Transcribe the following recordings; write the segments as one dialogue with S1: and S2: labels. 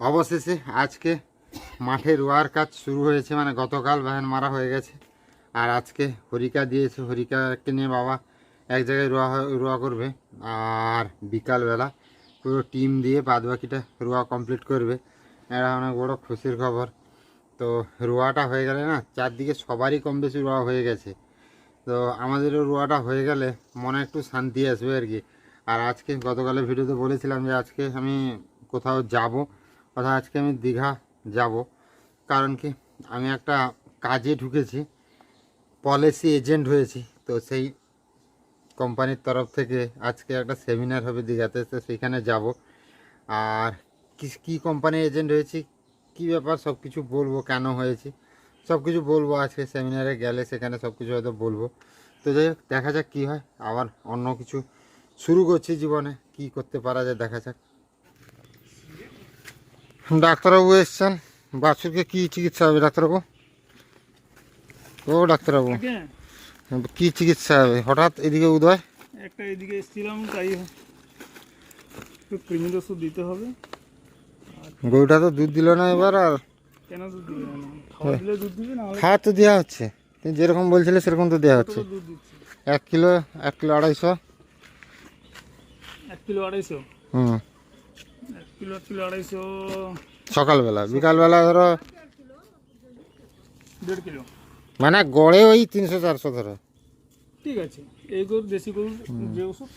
S1: অবশেষে আজকে মাঠে রোয়ার কাজ শুরু হয়েছে মানে গতকাল ভ্যান মারা হয়ে গেছে। আর আজকে হরিকা দিয়েছে, হরিকাকে নিয়ে বাবা এক জায়গায় রোয়া রোয়া করবে। আর বিকালবেলা পুরো টিম দিয়ে বাদ বাকিটা রোয়া কমপ্লিট করবে। এটা অনেক বড় খুশির খবর। তো রোয়াটা হয়ে গেলে না, চারদিকে সবারই কম বেশি রোয়া হয়ে গেছে। তো আমাদেরও রোয়াটা হয়ে গেলে মনে একটু শান্তি আসবে আর কি। আর আজকে গতকালের ভিডিওতে বলেছিলাম যে আজকে আমি কোথাও যাব অর্থাৎ আজকে আমি দীঘা যাব। কারণ কি, আমি একটা কাজে ঢুকেছি পলিসি এজেন্ট হয়েছি, তো সেই কোম্পানির তরফ থেকে আজকে একটা সেমিনার হবে দীঘাতে, তো সেইখানে যাব। আর কি, কী কোম্পানির এজেন্ট হয়েছি, কী ব্যাপার সব কিছু বলব, কেন হয়েছি সব কিছু বলব। আজকে সেমিনারে গেলে সেখানে সব কিছু হয়তো বলব। তো যাই দেখা যাক কী হয়। আবার অন্য কিছু শুরু করছি জীবনে, কি করতে পারা যায়, দেখা যাক। ডাক্তারবাবু এসছেন বাছুরকে কি চিকিৎসা হবে ডাক্তারবাবু ও ডাক্তারবাবু কি চিকিৎসা হবে হঠাৎ এদিকে উদয়
S2: একটা এদিকে এসেছিলাম তাই একটু ওষুধ দিতে হবে
S1: গরুটা তো দুধ দিল না এবার আর
S2: কেন দুধ দিবে না খাওয়া দিলে দুধ দিবে না
S1: খাওয়া তো দেওয়া হচ্ছে তুমি যেরকম বলছিলে সেরকম তো দেওয়া হচ্ছে এক কিলো এক কিলো আড়াইশো
S2: এক কিলো আড়াইশো
S1: হুম
S2: কিলো কিলো আড়াইশো।
S1: সকালবেলা। বিকালবেলা ধরো
S2: দেড় কিলো।
S1: মানে গড়ে ওই তিনশো চারশো ধরো।
S2: ঠিক আছে। এই গরু দেশি গরুর যে ওষুধ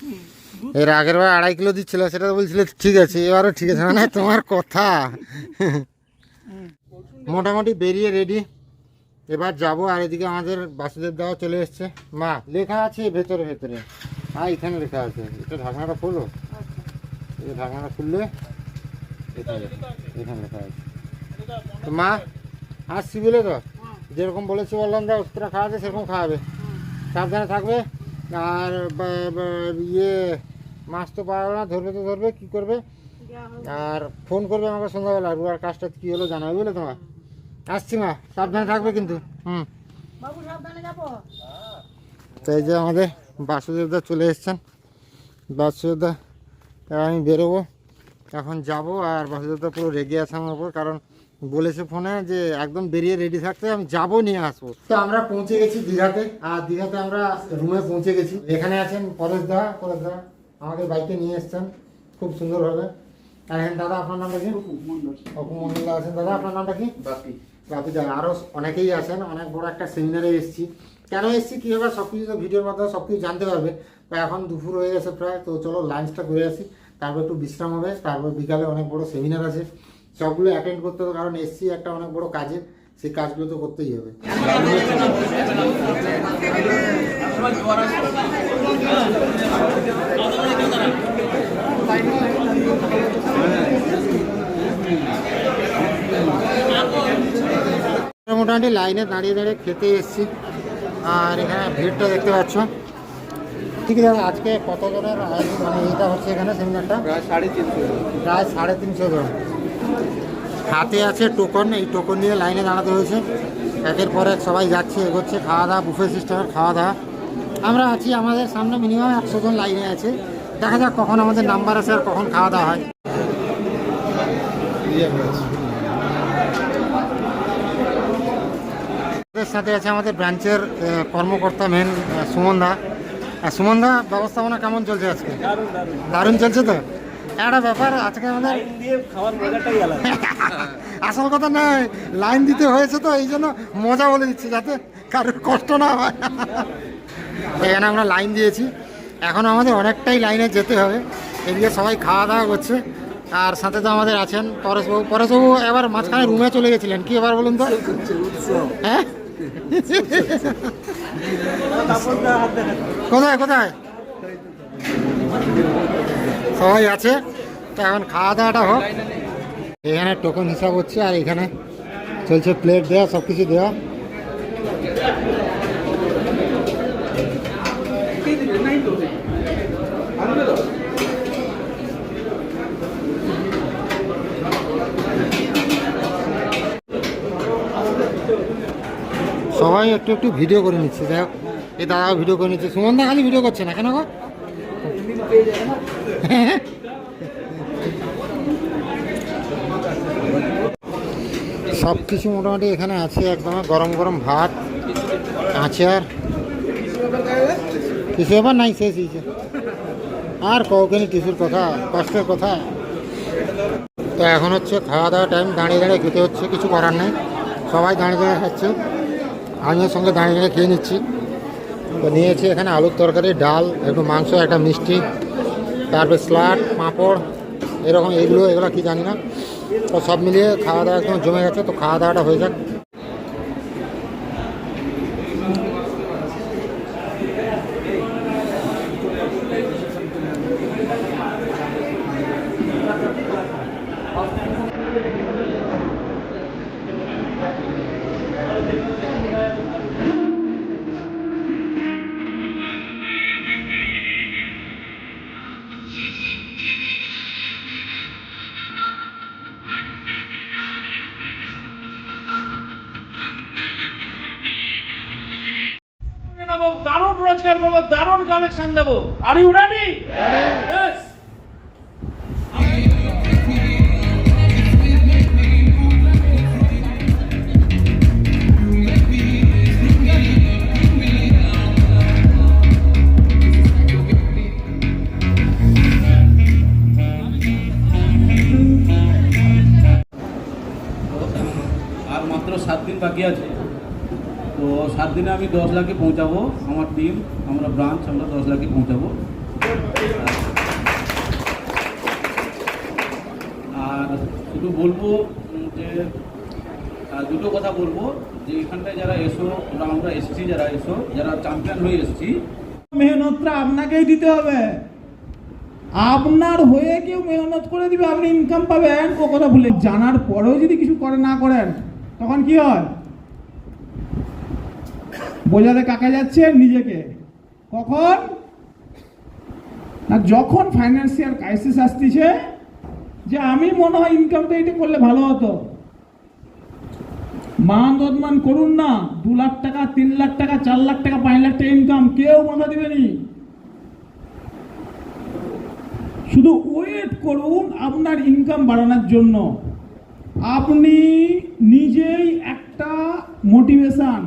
S1: এর আগের বার আড়াই কিলো দিচ্ছিল সেটা তো বলছিলে ঠিক আছে এবারও ঠিক আছে। মানে তোমার কথা। মোটামুটি বেরিয়ে রেডি এবার যাব আর এদিকে আমাদের বাসুদেব দাও চলে এসছে। মা লেখা আছে ভেতরে ভেতরে। হ্যাঁ এখানে লেখা আছে। এটা ঢাকনাটা খোলো। এটা ঢাকনাটা খুললে এখানে লেখা আছে। তো মা আসছি বলে তো? যেরকম বলেছি বললাম যা ওষুধটা খাওয়াবে সেরকম খাওয়াবে। সাবধানে থাকবে। আর ইয়ে মাছ তো পাওয়া না ধরবে তো ধরবে কী করবে? আর ফোন করবে আমাকে সন্ধ্যাবেলা রুয়ার কাজটা কী হলো জানাবে বুঝলে তোমার আসছি মা সাবধানে থাকবে কিন্তু। হুম। তো এই যে আমাদের বাসুদেবদা চলে এসছেন। বাসুদেবদা আমি বেরোবো। এখন যাব আর বাসুদেবদা পুরো রেগে আছে আমার উপর কারণ বলেছে ফোনে যে একদম বেরিয়ে রেডি থাকতে আমি যাব নিয়ে আসব। তো আমরা পৌঁছে গেছি দীঘাতে আর দীঘাতে আমরা রুমে পৌঁছে গেছি। এখানে আছেন পরেশ দা পরেশ দা আমাকে বাইকে নিয়ে এসছেন খুব সুন্দরভাবে। আর এখানে দাদা আপনার নামটা কি? অপু মন্ডল আছেন। দাদা আপনার নামটা কি?
S3: বাপি।
S1: বাপি দা আরও অনেকেই আছেন অনেক বড় একটা সেমিনারে এসেছি। কেন এসেছি কী ব্যাপার সব কিছু তো ভিডিওর মাধ্যমে সব কিছু জানতে পারবে। তো এখন দুপুর হয়ে গেছে প্রায় তো চলো লাঞ্চটা করে আসি। তারপর একটু বিশ্রাম হবে, তারপর বিকালে অনেক বড় সেমিনার আছে। সবগুলো অ্যাটেন্ড করতে হবে, কারণ এসছি একটা অনেক বড় কাজে, সেই কাজগুলো তো করতেই হবে। মোটামুটি লাইনে দাঁড়িয়ে দাঁড়িয়ে খেতে এসেছি। আর এখানে ভিড়টা দেখতে পাচ্ছ। ঠিক আছে আজকে কত জনের মানে এটা হচ্ছে এখানে সেমিনারটা
S3: প্রায় সাড়ে তিনশো
S1: প্রায় সাড়ে তিনশো জন। হাতে আছে টোকন এই টোকন নিয়ে লাইনে দাঁড়াতে হয়েছে। একের পর এক সবাই যাচ্ছে এগোচ্ছে খাওয়া দাওয়া বুফে সিস্টেমের খাওয়া দাওয়া আমরা আছি আমাদের সামনে মিনিমাম একশো জন লাইনে আছে। দেখা যাক কখন আমাদের নাম্বার আছে আর কখন খাওয়া দাওয়া হয় আমাদের সাথে আছে আমাদের ব্রাঞ্চের কর্মকর্তা মেন সুমন দা। আর সুমন দা ব্যবস্থাপনা কেমন চলছে আজকে?
S2: দারুণ
S1: চলছে তো? একটা ব্যাপার আজকে আমাদের আসল কথা নয় লাইন দিতে হয়েছে তো এই জন্য মজা বলে দিচ্ছি যাতে কারোর কষ্ট না হয়। এখানে আমরা লাইন দিয়েছি। এখন আমাদের অনেকটাই লাইনে যেতে হবে। এদিকে সবাই খাওয়া দাওয়া করছে। আর সাথে তো আমাদের আছেন পরেশবাবু। পরেশবাবু এবার মাঝখানে রুমে চলে গেছিলেন। কি এবার বলুন তো? হ্যাঁ? কোথায় কোথায়? সবাই আছে? তো এখন খাওয়া দাওয়াটা হোক। এখানে টোকন হিসাব হচ্ছে আর এখানে চলছে প্লেট দেওয়া সব কিছু দেওয়া সবাই একটু একটু ভিডিও করে নিচ্ছে দেখ এই দাদা ভিডিও করে নিচ্ছে। সুমন দা খালি ভিডিও করছে না কেন গো? সব কিছু মোটামুটি এখানে আছে, একদম গরম গরম ভাত, আচার। কিছু ব্যাপার নাই, শেষ হয়েছে। আর কৌকেনি কিছুর কথা, কষ্টের কথা। তো এখন হচ্ছে খাওয়া দাওয়া টাইম দাঁড়িয়ে দাঁড়িয়ে খেতে হচ্ছে, কিছু করার নেই। সবাই দাঁড়িয়ে দাঁড়িয়ে খাচ্ছে। আমিও সঙ্গে দাঁড়িয়ে দাঁড়িয়ে খেয়ে নিচ্ছি। তো নিয়েছি এখানে আলুর তরকারি, ডাল, একটু মাংস, একটা মিষ্টি তারপরে স্লাট পাঁপড়, এরকম এগুলো এগুলো কি জানি না। তো সব মিলিয়ে খাওয়া দাওয়া একদম জমে গেছে, তো খাওয়া দাওয়াটা হয়ে যাক।
S3: নেব দারুণ রোজগার করব, দারুণ কালেকশন দেবো। আর ইউ রেডি
S4: আর মাত্র সাত দিন বাকি আছে। তো সাত দিনে আমি দশ লাখে পৌঁছাবো। আমার টিম আমরা ব্রাঞ্চ আমরা দশ লাখে পৌঁছাবো। আর শুধু বলব যে দুটো কথা বলব, যে এখানটায় যারা এসো, ওরা আমরা এসছি যারা এসো, যারা চ্যাম্পিয়ন হয়ে এসছি।
S5: মেহনতটা আপনাকেই দিতে হবে। আপনার হয়ে কেউ মেহনত করে দিবে আপনি ইনকাম পাবেন ও কথা ভুলে জানার পরেও যদি কিছু করে না করেন, তখন কি হয়? বোঝাতে কাকে যাচ্ছে? নিজেকে। কখন? না, যখন ফাইন্যান্সিয়াল ক্রাইসিস আসতেছে, যে আমি মনে হয় ইনকামটা এটা করলে ভালো হতো। মান অদমান করুন না। দু লাখ টাকা, তিন লাখ টাকা, চার লাখ টাকা, পাঁচ লাখ টাকা ইনকাম কেউ মাথা দিবেনি শুধু ওয়েট করুন আপনার ইনকাম বাড়ানোর জন্য। আপনি নিজেই একটা মোটিভেশন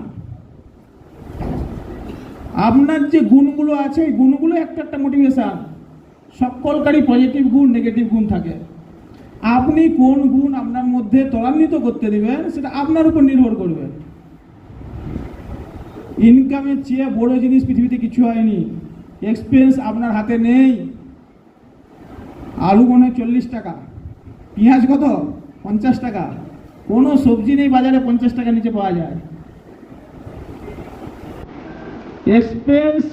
S5: আপনার যে গুণগুলো আছে, এই গুণগুলো একটা একটা মোটিভেশন সকলকারই পজিটিভ গুণ নেগেটিভ গুণ থাকে। আপনি কোন গুণ আপনার মধ্যে ত্বরান্বিত করতে দেবেন, সেটা আপনার উপর নির্ভর করবে। ইনকামের চেয়ে বড় জিনিস পৃথিবীতে কিছু হয়নি। এক্সপিরিয়েন্স আপনার হাতে নেই। আলু মনে হয় চল্লিশ টাকা। পেঁয়াজ কত? পঞ্চাশ টাকা। কোনো সবজি নেই বাজারে, পঞ্চাশ টাকা নিচে পাওয়া যায়। এক্সপেন্স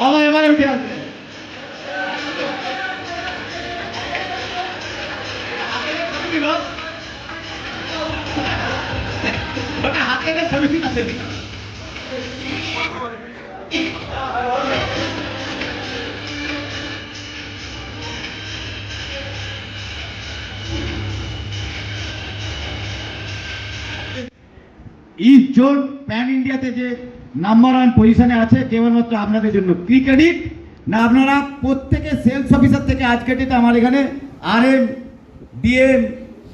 S5: আমার এবারে উঠে
S6: ইস্ট জোন প্যান ইন্ডিয়াতে যে নাম্বার ওয়ান পজিশনে আছে, কেবলমাত্র আপনাদের জন্য কি ক্রেডিট না, আপনারা প্রত্যেকে সেলস অফিসার থেকে আজকে ডেটে আমার এখানে R M D M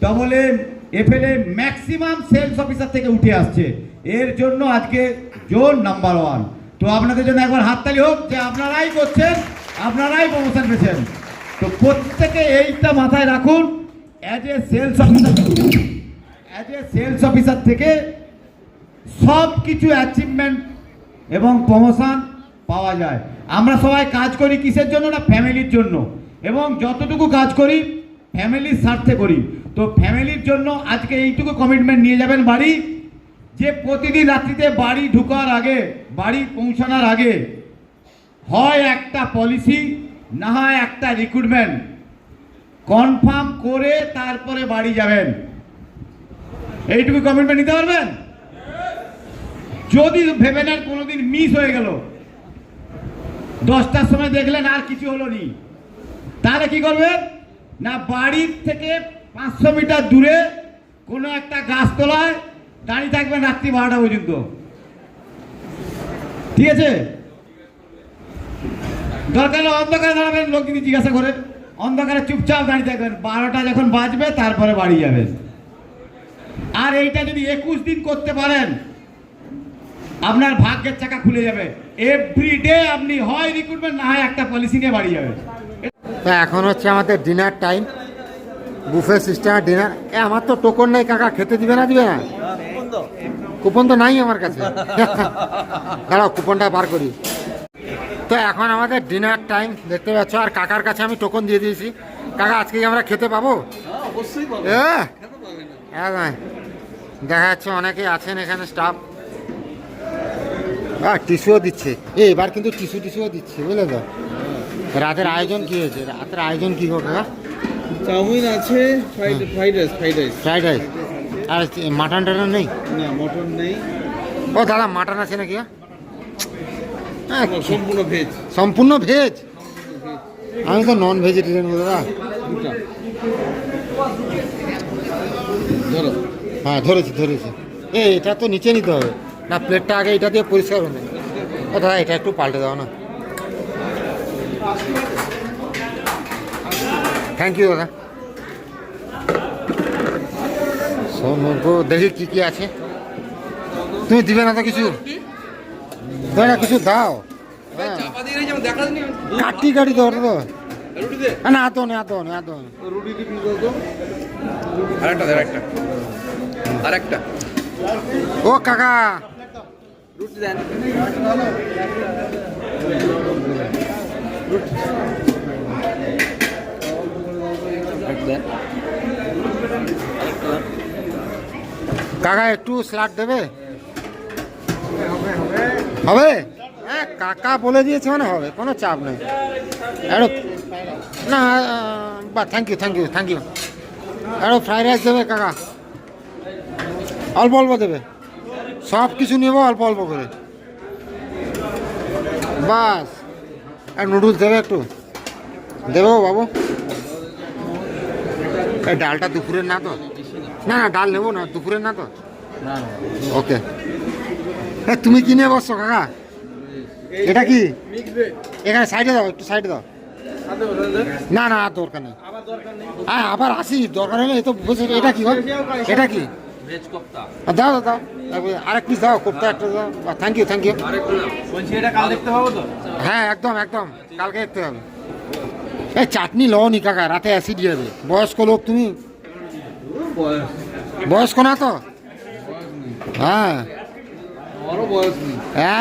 S6: double M F L M maximum sales officer থেকে উঠে আসছে। এর জন্য আজকে জোন নাম্বার ওয়ান তো আপনাদের জন্য একবার হাততালি হোক যে আপনারাই করছেন, আপনারাই প্রমোশন পেয়েছেন। তো প্রত্যেকে এইটা মাথায় রাখুন as a sales officer as a sales officer থেকে সব কিছু অ্যাচিভমেন্ট এবং প্রমোশন পাওয়া যায়। আমরা সবাই কাজ করি কিসের জন্য না? ফ্যামিলির জন্য। এবং যতটুকু কাজ করি ফ্যামিলির স্বার্থে করি। তো ফ্যামিলির জন্য আজকে এইটুকু কমিটমেন্ট নিয়ে যাবেন বাড়ি। যে প্রতিদিন রাত্রিতে বাড়ি ঢুকার আগে, বাড়ি পৌঁছানোর আগে, হয় একটা পলিসি না হয় একটা রিক্রুটমেন্ট কনফার্ম করে তারপরে বাড়ি যাবেন। এইটুকু কমিটমেন্ট নিতে পারবেন? যদি ভেবে নেন কোনোদিন মিস হয়ে গেল। দশটার সময় দেখলেন আর কিছু হলো নি। তাহলে কি করবেন? না, বাড়ির থেকে পাঁচশো মিটার দূরে কোনো একটা গাছতলায় দাঁড়িয়ে থাকবেন রাত্রি বারোটা পর্যন্ত। ঠিক আছে? দরকার অন্ধকারে দাঁড়াবেন, লোক যদি জিজ্ঞাসা করে, অন্ধকারে চুপচাপ দাঁড়িয়ে থাকবেন। বারোটা যখন বাজবে, তারপরে বাড়ি যাবেন আর এইটা যদি একুশ দিন করতে পারেন, আপনার ভাগ্যের চাকা খুলে যাবে। এভরিডে আপনি হয় রিক্রুটমেন্ট না হয় একটা পলিসি নিয়ে বাড়ি যাবে
S1: তো এখন হচ্ছে আমাদের ডিনার টাইম বুফে সিস্টেমের ডিনার এ, আমার তো টোকন নেই, কাকা, খেতে দিবে না দিবে না? কুপন তো নাই আমার কাছে। দাঁড়াও কুপনটা বার করি। তো এখন আমাদের ডিনার টাইম দেখতে পাচ্ছ আর কাকার কাছে আমি টোকন দিয়ে দিয়েছি। কাকা আজকে আমরা খেতে পাবো? এ, একদম। দেখা যাচ্ছে অনেকে আছেন এখানে স্টাফ হ্যাঁ টিস্যুও দিচ্ছে। এবার কিন্তু টিস্যু টিস্যুও দিচ্ছে বুঝলে তো? রাতের আয়োজন কি হয়েছে? রাতের আয়োজন কি হোক কাকা?
S7: চাউমিন আছে fried rice fried rice.
S1: Fried rice. আর মাটন টাটন নেই?
S7: না মটন নেই।
S1: ও দাদা মাটন আছে নাকি? হ্যাঁ?
S7: সম্পূর্ণ ভেজ।
S1: সম্পূর্ণ ভেজ? আমি তো নন ভেজিটেরিয়ান দাদা।
S7: ধরো।
S1: হ্যাঁ ধরেছি ধরেছি। এ এটা তো নিচে নিতে হবে। না প্লেটটা আগে এটা দিয়ে পরিষ্কার হবে ও দাদা এটা একটু পাল্টে দাও না। থ্যাংক ইউ দাদা। দেখি কি কি আছে। তুমি দিবে না তো কিছু? দাদা কিছু দাও। হ্যাঁ। কাটি কাটি তো। না তো না তো না তো
S7: রুটি টিফিন দাও তো।
S8: আরেকটা আরেকটা।
S1: ও কাকা।
S8: রুটি দেন। দেন।
S1: কাকা একটু স্লাট দেবে? হবে? হ্যাঁ কাকা বলে দিয়েছে মানে হবে, কোনো চাপ নেই। না বা thank you thank you thank you একটু ফ্রাইড রাইস দেবে কাকা? অল্প অল্প দেবে। সব কিছু নেব অল্প অল্প করে। বাস। আর নুডলস দেবে একটু। দেবো বাবু। ডালটা দুপুরের না তো? না না ডাল নেব না দুপুরের না তো। ওকে। হ্যাঁ তুমি কি নিয়ে বসছো কাকা? এটা কি? এখানে সাইডে দাও একটু সাইডে দাও। না না আর দরকার নেই। হ্যাঁ আবার আসি দরকার হলে তো বসে এটা কি এটা কি? দাও দাও দাও। আরেক পিস দাও কোপ্তা একটা দাও। থ্যাংক ইউ থ্যাংক ইউ হ্যাঁ একদম একদম। কালকে দেখতে হবে। এই চাটনি লও নি কাকা রাতে অ্যাসিড যাবে বয়স্ক লোক তুমি। বয়স্ক না তো? হ্যাঁ।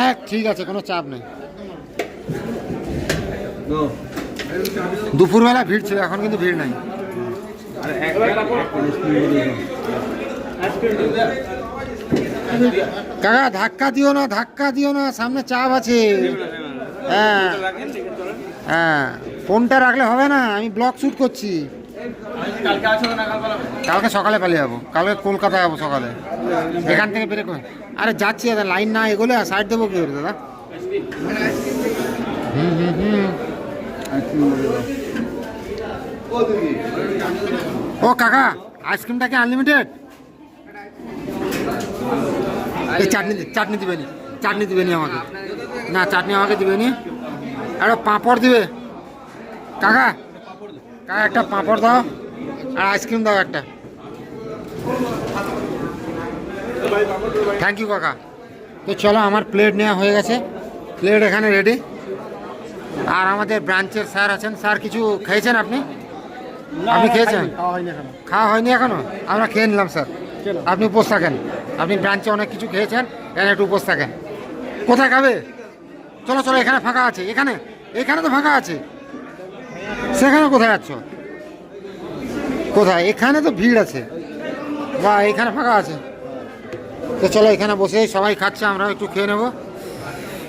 S1: এক ঠিক আছে কোনো চাপ নেই। দুপুরবেলা ভিড় ছিল এখন কিন্তু ভিড় নাই। কাকা ধাক্কা দিও না ধাক্কা দিও না সামনে চাপ আছে। হ্যাঁ। হ্যাঁ ফোনটা রাখলে হবে না আমি ব্লগ শ্যুট করছি। কালকে সকালে পালিয়ে যাব। কালকে কলকাতা যাব সকালে। এখান থেকে বেরে করে আরে যাচ্ছি দাদা, লাইন না এগোলে সাইড দেবো কি দাদা? ও কাকা, আইসক্রিমটা কি আনলিমিটেড এই চাটনি চাটনি দিবেনি। চাটনি দিবেনি আমাকে। না, চাটনি আমাকে দিবেনি। একটা পাঁপড় দিবে। কাকা কাকা, একটা পাঁপড় দাও। আর আইসক্রিম দাও একটা। থ্যাংক ইউ কাকা। তো চলো আমার প্লেট নেওয়া হয়ে গেছে। প্লেট এখানে রেডি আর আমাদের ব্রাঞ্চের স্যার আছেন। স্যার কিছু খেয়েছেন আপনি? আপনি খেয়েছেন? খাওয়া হয়নি এখনও। আমরা খেয়ে নিলাম স্যার আপনি উপোস থাকেন। আপনি ব্রাঞ্চে অনেক কিছু খেয়েছেন এখানে একটু উপোস থাকেন। কোথায় খাবে? চলো চলো এখানে ফাঁকা আছে। এখানে? এখানে তো ফাঁকা আছে। সেখানে কোথায় যাচ্ছ কোথায়? এখানে তো ভিড় আছে। বা এখানে ফাঁকা আছে। তো চলো এখানে বসে সবাই খাচ্ছে আমরা একটু খেয়ে নেব।